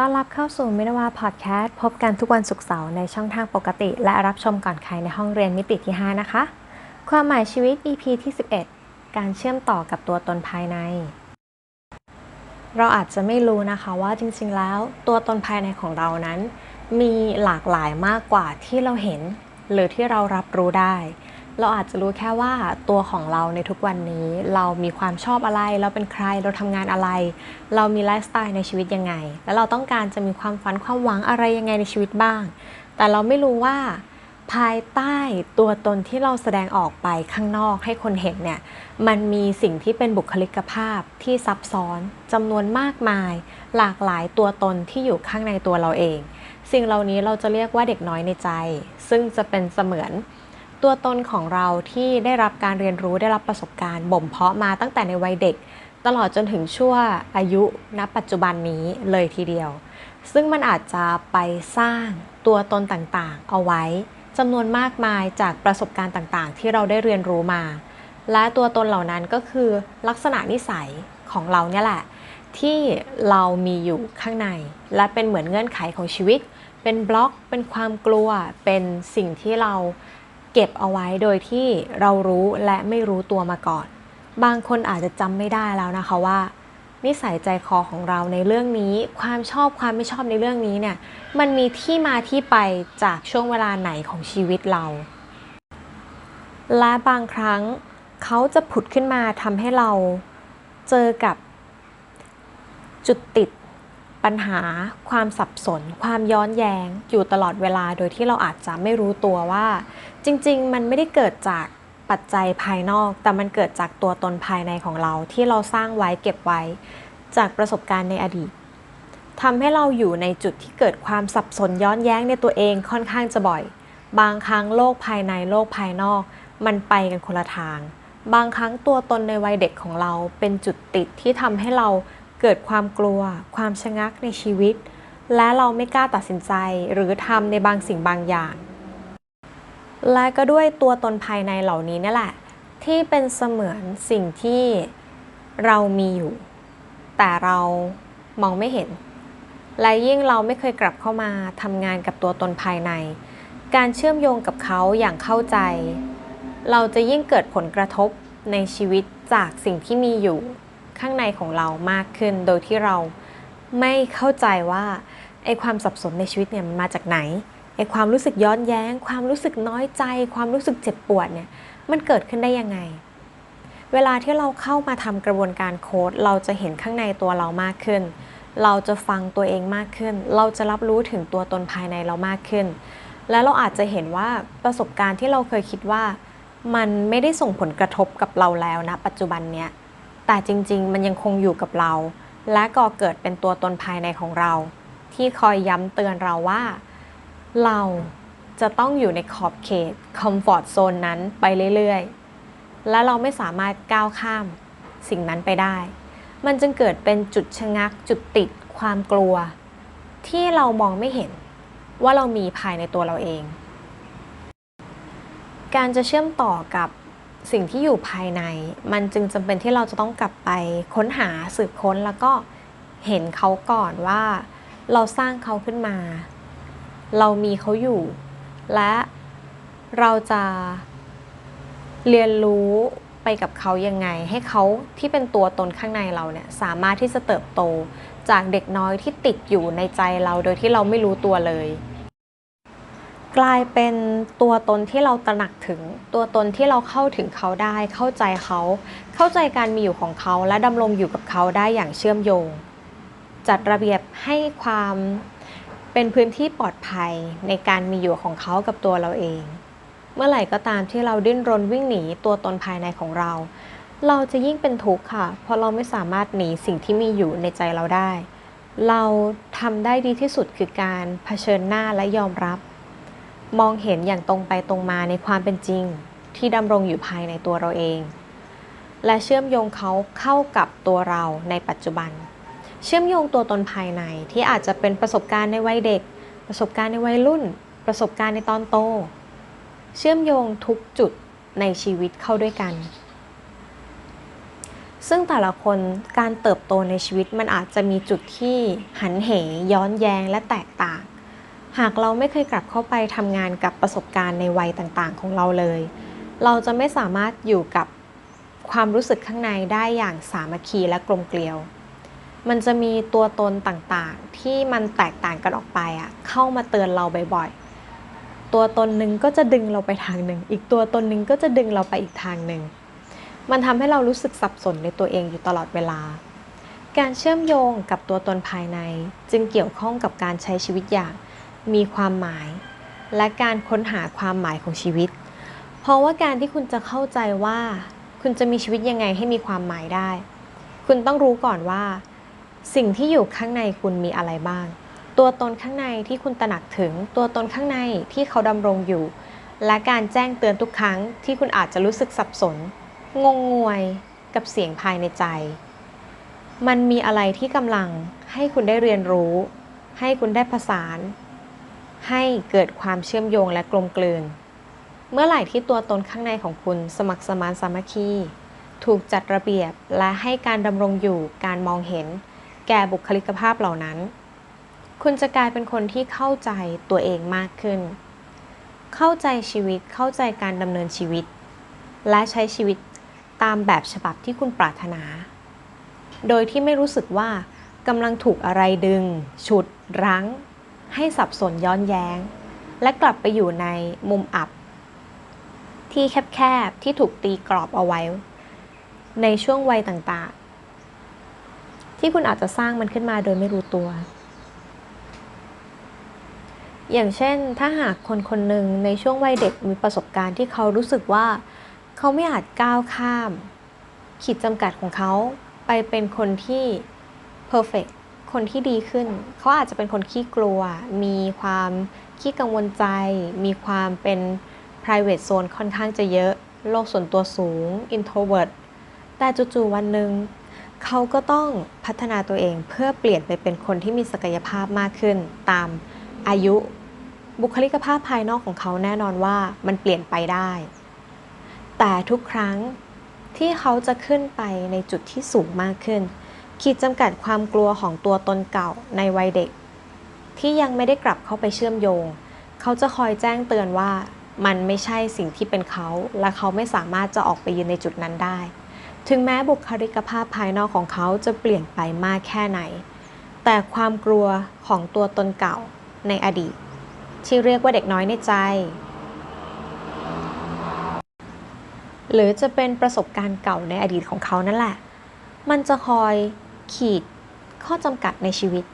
ต้อนรับเข้าสู่มินวาพอดแคสต์พบกันทุกวันศุกร์เสาร์ในช่องทางปกติ และรับชมก่อนใครในห้องเรียนมิติที่ 5 นะคะ ความหมายชีวิต EP ที่ 11 การเชื่อมต่อกับตัวตนภายใน เราอาจจะไม่รู้นะคะว่าจริงๆแล้วตัวตนภายในของเรานั้น มีหลากหลายมากกว่าที่เราเห็น หรือที่เรารับรู้ได้ เราอาจจะรู้แค่ว่าตัวของเราในทุกวันนี้ เรามีความชอบอะไร เราเป็นใครเราทำงานอะไร เรามีไลฟ์สไตล์ในชีวิตยังไง แล้วเราต้องการจะมีความฝันความหวังอะไรยังไงในชีวิตบ้าง แต่เราไม่รู้ว่าภายใต้ตัวตนที่เราแสดงออกไปข้างนอกให้คนเห็นเนี่ย มันมีสิ่งที่เป็นบุคลิกภาพที่ซับซ้อนจำนวนมากมาย หลากหลายตัวตนที่อยู่ข้างในตัวเราเอง สิ่งเหล่านี้เราจะเรียกว่าเด็กน้อยในใจ ซึ่งจะเป็นเสมือน ตัวตนของเราที่ได้รับการเรียนรู้ได้รับประสบการณ์บ่มเพาะมาตั้งแต่ในวัยเด็ก ตลอดจนถึงชั่วอายุณปัจจุบันนี้เลยทีเดียว ซึ่งมันอาจจะไปสร้างตัวตนต่างๆ เอาไว้จำนวนมากมายจากประสบการณ์ต่างๆ ที่เราได้เรียนรู้มา และตัวตนเหล่านั้นก็คือลักษณะนิสัยของเราเนี่ยแหละ ที่เรามีอยู่ข้างใน และเป็นเหมือนเงื่อนไขของชีวิต เป็นบล็อก เป็นความกลัว เป็นสิ่งที่เรา เก็บเอาไว้โดยที่เรารู้และไม่รู้ตัวมาก่อน บางคนอาจจะจำไม่ได้แล้วนะคะว่า นิสัยใจคอของเราในเรื่องนี้ ความชอบความไม่ชอบในเรื่องนี้เนี่ย มันมีที่มาที่ไปจากช่วงเวลาไหนของชีวิตเรา และบางครั้งเขาจะผุดขึ้นมาทำให้เราเจอกับจุดติด ปัญหา ความสับสน ความย้อนแยงอยู่ตลอดเวลาโดยที่เราอาจจะไม่รู้ตัวว่า จริง ๆ มันไม่ได้เกิดจากปัจจัยภายนอก แต่มันเกิดจากตัวตนภายในของเราที่เราสร้างไว้เก็บไว้ จากประสบการณ์ในอดีตทำให้เราอยู่ในจุดที่เกิดความสับสนย้อนแย้งในตัวเองค่อนข้างจะบ่อย บางครั้งโลกภายในโลกภายนอก มันไปกันคนละทาง บางครั้งตัวตนในวัยเด็กของเราเป็นจุดติดที่ทำให้เรา เกิดความกลัว ความชะงักในชีวิต และเราไม่กล้าตัดสินใจหรือทำในบางสิ่งบางอย่าง และก็ด้วยตัวตนภายในเหล่านี้นี่แหละ ที่เป็นเสมือนสิ่งที่เรามีอยู่ แต่เรามองไม่เห็น และยิ่งเราไม่เคยกลับเข้ามาทำงานกับตัวตนภายใน การเชื่อมโยงกับเขาอย่างเข้าใจ เราจะยิ่งเกิดผลกระทบในชีวิตจากสิ่งที่มีอยู่ ข้างในของเรามากขึ้น โดยที่เราไม่เข้าใจว่าไอ้ความสับสนในชีวิตเนี่ยมันมาจากไหนไอ้ความรู้สึกย้อนแย้ง ความรู้สึกน้อยใจ ความรู้สึกเจ็บปวดเนี่ยมันเกิดขึ้นได้ยังไง เวลาที่เราเข้ามาทำกระบวนการโค้ดเราจะเห็นข้างในตัวเรามากขึ้น เราจะฟังตัวเองมากขึ้น เราจะรับรู้ถึงตัวตนภายในเรามากขึ้น และเราอาจจะเห็นว่าประสบการณ์ที่เราเคยคิดว่า มันไม่ได้ส่งผลกระทบกับเราแล้วนะปัจจุบันเนี้ย แต่จริงๆ มันยังคงอยู่กับเรา และก่อเกิดเป็นตัวตนภายในของเรา ที่คอยย้ำเตือนเราว่า เราจะต้องอยู่ในขอบเขตคอมฟอร์ z โซนนั้นไปเรื่อยๆ และเราไม่สามารถก้าวข้ามสิ่งนั้นไปได้ มันจึงเกิดเป็นจุดชะงักจุดติดความกลัว ที่เรามองไม่เห็นว่าเรามีภายในตัวเราเอง การจะเชื่อมต่อกับ สิ่งที่อยู่ภายใน มันจึงจำเป็นที่เราจะต้องกลับไปค้นหาสืบค้นแล้วก็เห็นเขาก่อนว่า เราสร้างเขาขึ้นมา เรามีเขาอยู่ และเราจะเรียนรู้ไปกับเขายังไง ให้เขาที่เป็นตัวตนข้างในเราเนี่ยสามารถที่จะเติบโตจากเด็กน้อยที่ติดอยู่ในใจเราโดยที่เราไม่รู้ตัวเลย กลายเป็นตัวตนที่เราตระหนักถึง ตัวตนที่เราเข้าถึงเขาได้ เข้าใจเขา เข้าใจการมีอยู่ของเขา และดำรงอยู่กับเขาได้อย่างเชื่อมโยง จัดระเบียบให้ความเป็นพื้นที่ปลอดภัยในการมีอยู่ของเขากับตัวเราเอง เมื่อไหร่ก็ตามที่เราดิ้นรนวิ่งหนีตัวตนภายในของเรา เราจะยิ่งเป็นทุกข์ค่ะ เพราะเราไม่สามารถหนีสิ่งที่มีอยู่ในใจเราได้ เราทำได้ดีที่สุดคือการเผชิญหน้าและยอมรับ มองเห็นอย่างตรงไปตรงมาในความเป็นจริง ที่ดำรงอยู่ภายในตัวเราเอง และเชื่อมโยงเขาเข้ากับตัวเราในปัจจุบัน เชื่อมโยงตัวตนภายในที่อาจจะเป็นประสบการณ์ในวัยเด็ก ประสบการณ์ในวัยรุ่น ประสบการณ์ในตอนโต เชื่อมโยงทุกจุดในชีวิตเข้าด้วยกัน ซึ่งแต่ละคนการเติบโตในชีวิตมันอาจจะมีจุดที่หันเหย้อนแย้งและแตกต่าง หากเราไม่เคยกลับเข้าไปทำงานกับประสบการณ์ในวัยต่างๆ ของเราเลย เราจะไม่สามารถอยู่กับความรู้สึกข้างในได้อย่างสามัคคีและกลมเกลียว มันจะมีตัวตนต่างๆ ที่มันแตกต่างกันออกไปอะเข้ามาเตือนเราบ่อยๆ ตัวตนหนึ่งก็จะดึงเราไปทางหนึ่ง อีกตัวตนหนึ่งก็จะดึงเราไปอีกทางหนึ่ง มันทำให้เรารู้สึกสับสนในตัวเองอยู่ตลอดเวลา การเชื่อมโยงกับตัวตนภายในจึงเกี่ยวข้องกับการใช้ชีวิตอย่าง มีความหมาย และการค้นหาความหมายของชีวิต เพราะว่าการที่คุณจะเข้าใจว่า คุณจะมีชีวิตยังไงให้มีความหมายได้ คุณต้องรู้ก่อนว่า สิ่งที่อยู่ข้างในคุณมีอะไรบ้าง ตัวตนข้างในที่คุณตระหนักถึง ตัวตนข้างในที่เขาดำรงอยู่ และการแจ้งเตือนทุกครั้งที่คุณอาจจะรู้สึกสับสน งงงวยกับเสียงภายในใจ มันมีอะไรที่กำลังให้คุณได้เรียนรู้ ให้คุณได้ผสาน ให้เกิดความเชื่อมโยงและกลมกลืน เมื่อไหร่ที่ตัวตนข้างในของคุณสมัครสมานสามัคคี ถูกจัดระเบียบและให้การดำรงอยู่การมองเห็น แก่บุคลิกภาพเหล่านั้น คุณจะกลายเป็นคนที่เข้าใจตัวเองมากขึ้น เข้าใจชีวิตเข้าใจการดำเนินชีวิต และใช้ชีวิตตามแบบฉบับที่คุณปรารถนา โดยที่ไม่รู้สึกว่ากำลังถูกอะไรดึง ฉุด รั้ง ให้สับสนย้อนแย้ง และกลับไปอยู่ในมุมอับ ที่แคบๆที่ถูกตีกรอบเอาไว้ ในช่วงวัยต่างๆ ที่คุณอาจจะสร้างมันขึ้นมาโดยไม่รู้ตัว อย่างเช่น ถ้าหากคนคนหนึ่งในช่วงวัยเด็กมีประสบการณ์ที่เขารู้สึกว่า เขาไม่อาจก้าวข้าม ขีดจำกัดของเขาไปเป็นคนที่ perfect คนที่ดีขึ้น เขาอาจจะเป็นคนขี้กลัว มีความขี้กังวลใจ มีความเป็น private zone ค่อนข้างจะเยอะ โลกส่วนตัวสูง introvert แต่จู่ๆวันหนึ่งเขาก็ต้องพัฒนาตัวเองเพื่อเปลี่ยนไปเป็นคนที่มีศักยภาพมากขึ้น ตามอายุบุคลิกภาพภายนอกของเขาแน่นอนว่ามันเปลี่ยนไปได้ แต่ทุกครั้งที่เขาจะขึ้นไปในจุดที่สูงมากขึ้น ขีดจำกัดความกลัวของตัวตนเก่าในวัยเด็ก ที่ยังไม่ได้กลับเข้าไปเชื่อมโยง เขาจะคอยแจ้งเตือนว่า มันไม่ใช่สิ่งที่เป็นเขา และเขาไม่สามารถจะออกไปยืนในจุดนั้นได้ ถึงแม้บุคลิกภาพภายนอกของเขาจะเปลี่ยนไปมากแค่ไหน แต่ความกลัวของตัวตนเก่าในอดีต ที่เรียกว่าเด็กน้อยในใจ หรือจะเป็นประสบการณ์เก่าในอดีตของเขานั่นแหละมันจะคอย ขีดข้อจำกัดในชีวิต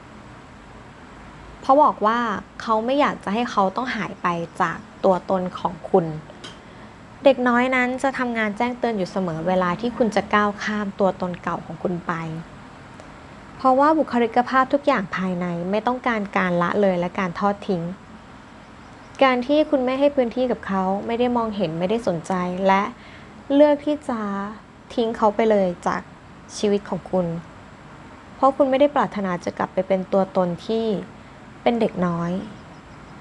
เพราะบอกว่าเขาไม่อยากจะให้เขาต้องหายไปจากตัวตนของคุณ เด็กน้อยนั้นจะทำงานแจ้งเตือนอยู่เสมอเวลาที่คุณจะก้าวข้ามตัวตนเก่าของคุณไป เพราะว่าบุคลิกภาพทุกอย่างภายในไม่ต้องการการละเลยและการทอดทิ้ง การที่คุณไม่ให้พื้นที่กับเขาไม่ได้มองเห็นไม่ได้สนใจและเลือกที่จะทิ้งเขาไปเลยจากชีวิตของคุณ ราะคุณไม่ได้ปรารถนาจะกลับไปเป็นตัวตนที่เป็นเด็กน้อย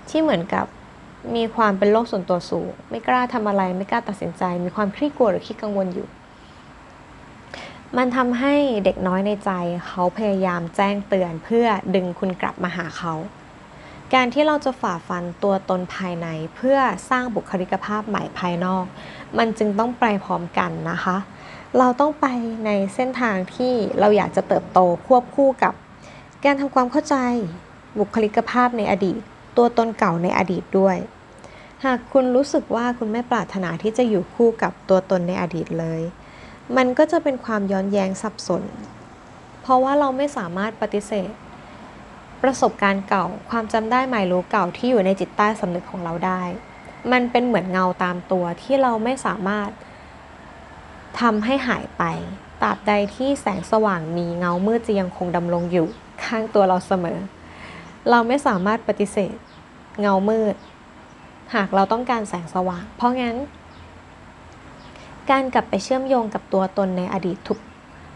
ที่เหมือนกับมีความเป็นโลกส่วนตัวสูง ไม่กล้าทำอะไรไม่กล้าตัดสินใจ มีความคลี่กลัวหรือขี้กังวลอยู่ มันทำให้เด็กน้อยในใจ เขาพยายามแจ้งเตือนเพื่อดึงคุณกลับมาหาเขา การที่เราจะฝ่าฟันตัวตนภายในเพื่อสร้างบุคลิกภาพใหม่ภายนอก มันจึงต้องไปพร้อมกันนะคะ เราต้องไปในเส้นทางที่เราอยากจะเติบโตควบคู่กับ การทำความเข้าใจ บุคลิกภาพในอดีต ตัวตนเก่าในอดีตด้วย หากคุณรู้สึกว่าคุณไม่ปรารถนาที่จะอยู่คู่กับตัวตนในอดีตเลย มันก็จะเป็นความย้อนแย้งสับสน เพราะว่าเราไม่สามารถปฏิเสธ ประสบการณ์เก่า ความจำได้หมายรู้เก่าที่อยู่ในจิตใต้สำนึกของเราได้ มันเป็นเหมือนเงาตามตัวที่เราไม่สามารถ ทำให้หายไปตราบใดที่แสงสว่างมีเงามืดจะยังคงดำรงอยู่ข้างตัวเราเสมอ เราไม่สามารถปฏิเสธ เงามืด หากเราต้องการแสงสว่าง เพราะงั้น การกลับไปเชื่อมโยงกับตัวตนในอดีตทุก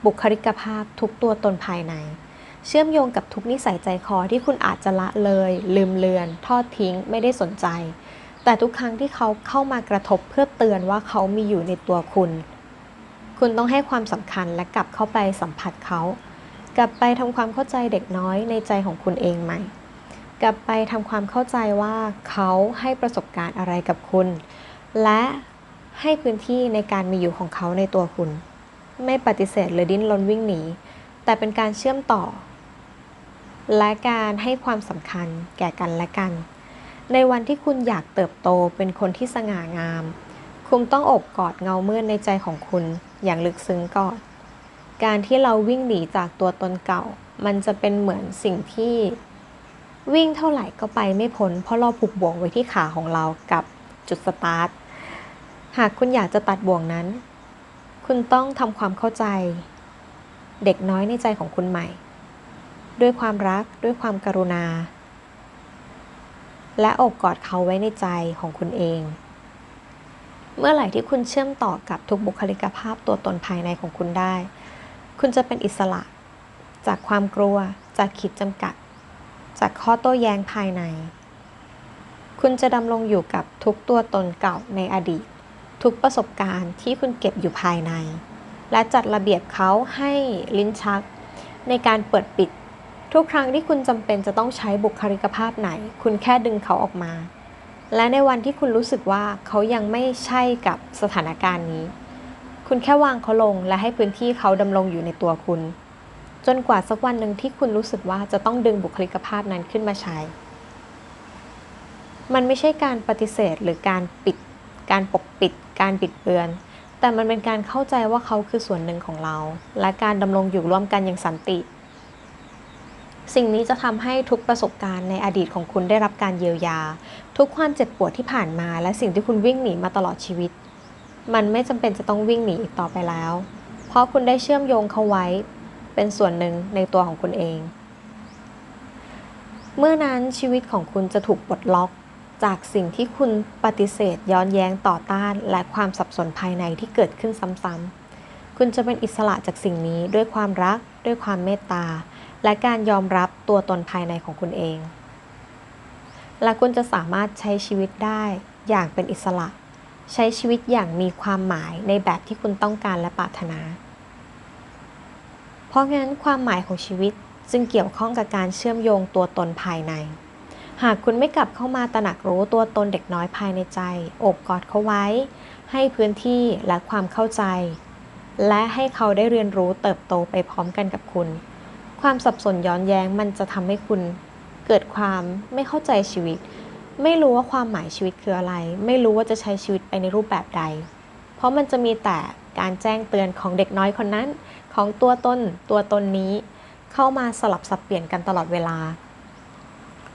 บุคลิกภาพทุกตัวตนภายใน เชื่อมโยงกับทุกนิสัยใจคอที่คุณอาจจะละเลย ลืมเลือน ทอดทิ้ง ไม่ได้สนใจ แต่ทุกครั้งที่เขาเข้ามากระทบเพื่อเตือนว่าเขามีอยู่ในตัวคุณ คุณต้องให้ความสำคัญและกลับเข้าไปสัมผัสเขา กลับไปทำความเข้าใจเด็กน้อยในใจของคุณเองใหม่ กลับไปทำความเข้าใจว่าเขาให้ประสบการณ์อะไรกับคุณ และให้พื้นที่ในการมีอยู่ของเขาในตัวคุณ ไม่ปฏิเสธหรือดิ้นรนวิ่งหนี แต่เป็นการเชื่อมต่อ และการให้ความสำคัญแก่กันและกัน ในวันที่คุณอยากเติบโตเป็นคนที่สง่างาม คุณต้องอบกอดเงามืดในใจของคุณอย่างลึกซึ้งก่อน การที่เราวิ่งหนีจากตัวตนเก่า มันจะเป็นเหมือนสิ่งที่ วิ่งเท่าไหร่ก็ไปไม่พ้นเพราะเราผูกบ่วงไว้ที่ขาของเรากับจุดสตาร์ท หากคุณอยากจะตัดบ่วงนั้น คุณต้องทำความเข้าใจ เด็กน้อยในใจของคุณใหม่ ด้วยความรักด้วยความกรุณา และอบกอดเขาไว้ในใจของคุณเอง เมื่อไหร่ที่คุณเชื่อมต่อกับทุกบุคลิกภาพตัวตนภายในของคุณได้ คุณจะเป็นอิสระ จากความกลัว จากขีดจำกัด จากข้อโต้แย้งภายใน คุณจะดำรงอยู่กับทุกตัวตนเก่าในอดีต ทุกประสบการณ์ที่คุณเก็บอยู่ภายใน และจัดระเบียบเขาให้ลิ้นชัก ในการเปิดปิด ทุกครั้งที่คุณจำเป็นจะต้องใช้บุคลิกภาพไหน คุณแค่ดึงเขาออกมา และในวันที่คุณรู้สึกว่าเขายังไม่ใช่กับสถานการณ์นี้ คุณแค่วางเขาลงและให้พื้นที่เขาดำรงอยู่ในตัวคุณ จนกว่าสักวันหนึ่งที่คุณรู้สึกว่าจะต้องดึงบุคลิกภาพนั้นขึ้นมาใช้ มันไม่ใช่การปฏิเสธหรือการปิด การปกปิด การปิดเบือน แต่มันเป็นการเข้าใจว่าเขาคือส่วนหนึ่งของเรา และการดำรงอยู่ร่วมกันอย่างสันติ สิ่งนี้จะทำให้ทุกประสบการณ์ในอดีตของคุณได้รับการเยียวยา ทุกความเจ็บปวดที่ผ่านมา และสิ่งที่คุณวิ่งหนีมาตลอดชีวิต มันไม่จำเป็นจะต้องวิ่งหนีอีกต่อไปแล้ว เพราะคุณได้เชื่อมโยงเขาไว้ เป็นส่วนหนึ่งในตัวของคุณเอง เมื่อนั้นชีวิตของคุณจะถูกปลดล็อกจากสิ่งที่คุณปฏิเสธย้อนแย้งต่อต้าน และความสับสนภายในที่เกิดขึ้นซ้ำๆคุณจะเป็นอิสระจากสิ่งนี้ด้วยความรัก ด้วยความเมตตา และการยอมรับตัวตนภายในของคุณเอง และคุณจะสามารถใช้ชีวิตได้อย่างเป็นอิสระ ใช้ชีวิตอย่างมีความหมายในแบบที่คุณต้องการและปรารถนา เพราะงั้นความหมายของชีวิตจึงเกี่ยวข้องกับการเชื่อมโยงตัวตนภายใน หากคุณไม่กลับเข้ามาตระหนักรู้ตัวตนเด็กน้อยภายในใจโอบกอดเขาไว้ ให้พื้นที่และความเข้าใจ และให้เขาได้เรียนรู้เติบโตไปพร้อมกันกับคุณ ความสับสนย้อนแย้งมันจะทำให้คุณเกิดความไม่เข้าใจชีวิต ไม่รู้ว่าความหมายชีวิตคืออะไร ไม่รู้ว่าจะใช้ชีวิตไปในรูปแบบใด เพราะมันจะมีแต่การแจ้งเตือนของเด็กน้อยคนนั้น ของตัวตนตัวตนนี้ เข้ามาสลับสับเปลี่ยนกันตลอดเวลา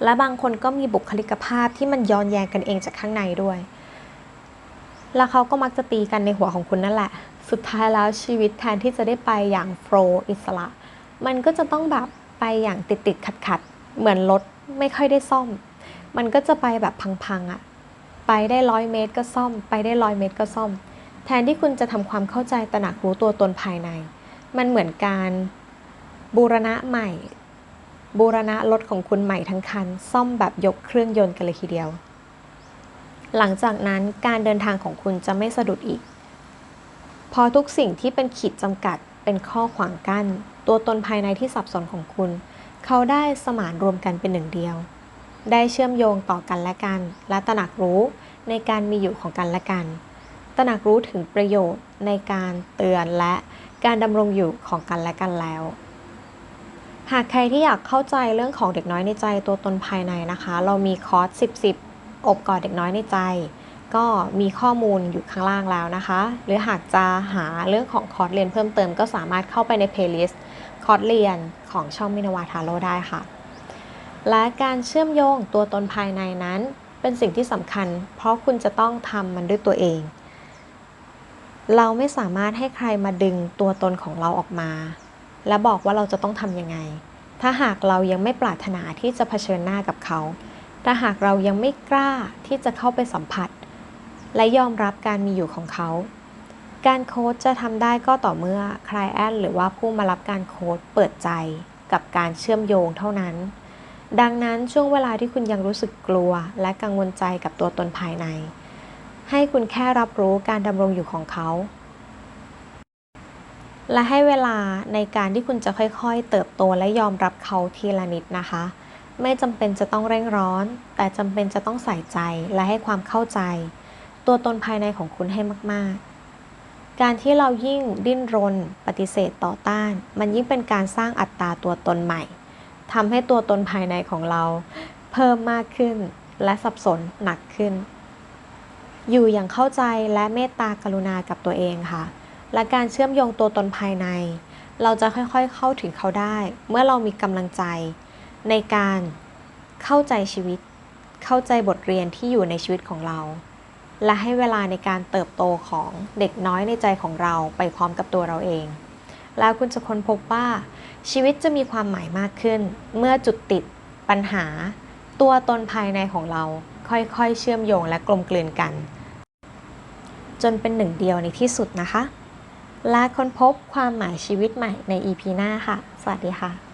และบางคนก็มีบุคลิกภาพที่มันย้อนแย้งกันเองจากข้างในด้วย แล้วเขาก็มักจะตีกันในหัวของคุณนั่นแหละ สุดท้ายแล้วชีวิตแทนที่จะได้ไปอย่างโฟล์อิสระ มันก็จะต้องแบบไปอย่างติดติดขัดขัดเหมือนรถไม่ค่อยได้ซ่อม มันก็จะไปแบบพังๆอะ่ะ ไปได้ร้อยเมตรก็ซ่อม ไปได้ร้อยเมตรก็ซ่อม แทนที่คุณจะทำความเข้าใจตระหนักรู้ตัวตนภายใน มันเหมือนการบูรณะใหม่ บูรณะรถของคุณใหม่ทั้งคัน ซ่อมแบบยกเครื่องยนต์กันเลยทีเดียว หลังจากนั้นการเดินทางของคุณจะไม่สะดุดอีก พอทุกสิ่งที่เป็นขีดจำกัด เป็นข้อขวางกัน้น ตัวตนภายในที่สับสนของคุณ เขาได้สมานรวมกันเป็นหนึ่งเดียว ได้เชื่อมโยงต่อกันและกัน และตระหนักรู้ในการมีอยู่ของกันและกัน ตระหนักรู้ถึงประโยชน์ในการเตือนและการดำรงอยู่ของกันและกันแล้ว หากใครที่อยากเข้าใจเรื่องของเด็กน้อยในใจตัวตนภายในนะคะ เรามีคอร์ส10 10อบกอดเด็กน้อยในใจ ก็มีข้อมูลอยู่ข้างล่างแล้วนะคะ หรือหากจะหาเรื่องของคอร์สเรียนเพิ่มเติมก็สามารถเข้าไปในเพลย์ลิสต์คอร์สเรียนของช่องมินาวาทาโร่ได้ค่ะ และการเชื่อมโยงตัวตนภายในนั้น เป็นสิ่งที่สำคัญ เพราะคุณจะต้องทำมันด้วยตัวเอง เราไม่สามารถให้ใครมาดึงตัวตนของเราออกมา และบอกว่าเราจะต้องทำยังไง ถ้าหากเรายังไม่ปรารถนาที่จะเผชิญหน้ากับเขา ถ้าหากเรายังไม่กล้าที่จะเข้าไปสัมผัส และยอมรับการมีอยู่ของเขา การโค้ชจะทำได้ก็ต่อเมื่อคลายแอนหรือว่าผู้มารับการโค้ชเปิดใจกับการเชื่อมโยงเท่านั้น ดังนั้นช่วงเวลาที่คุณยังรู้สึกกลัว และกังวลใจกับตัวตนภายใน ให้คุณแค่รับรู้การดำรงอยู่ของเขา และให้เวลาในการที่คุณจะค่อยๆ เติบโตและยอมรับเขาทีละนิดนะคะไม่จำเป็นจะต้องเร่งร้อน แต่จำเป็นจะต้องใส่ใจและให้ความเข้าใจ ตัวตนภายในของคุณให้มาก ๆ การที่เรายิ่งดิ้นรน ปฏิเสธต่อต้าน มันยิ่งเป็นการสร้างอัตราตัวตนใหม่ทำให้ตัวตนภายในของเรา เพิ่มมากขึ้นและสับสนหนักขึ้น อยู่อย่างเข้าใจและเมตตากรุณากับตัวเองค่ะ และการเชื่อมโยงตัวตนภายใน เราจะค่อยๆเข้าถึงเขาได้ เมื่อเรามีกำลังใจ ในการเข้าใจชีวิต เข้าใจบทเรียนที่อยู่ในชีวิตของเรา และให้เวลาในการเติบโตของเด็กน้อยในใจของเราไปพร้อมกับตัวเราเอง แล้วคุณจะค้นพบว่า ชีวิตจะมีความหมายมากขึ้น เมื่อจุดติด ปัญหา ตัวตนภายในของเรา ค่อยๆ เชื่อมโยงและกลมกลืนกัน จนเป็นหนึ่งเดียวในที่สุดนะคะ และค้นพบความหมายชีวิตใหม่ใน EP หน้าค่ะ สวัสดีค่ะ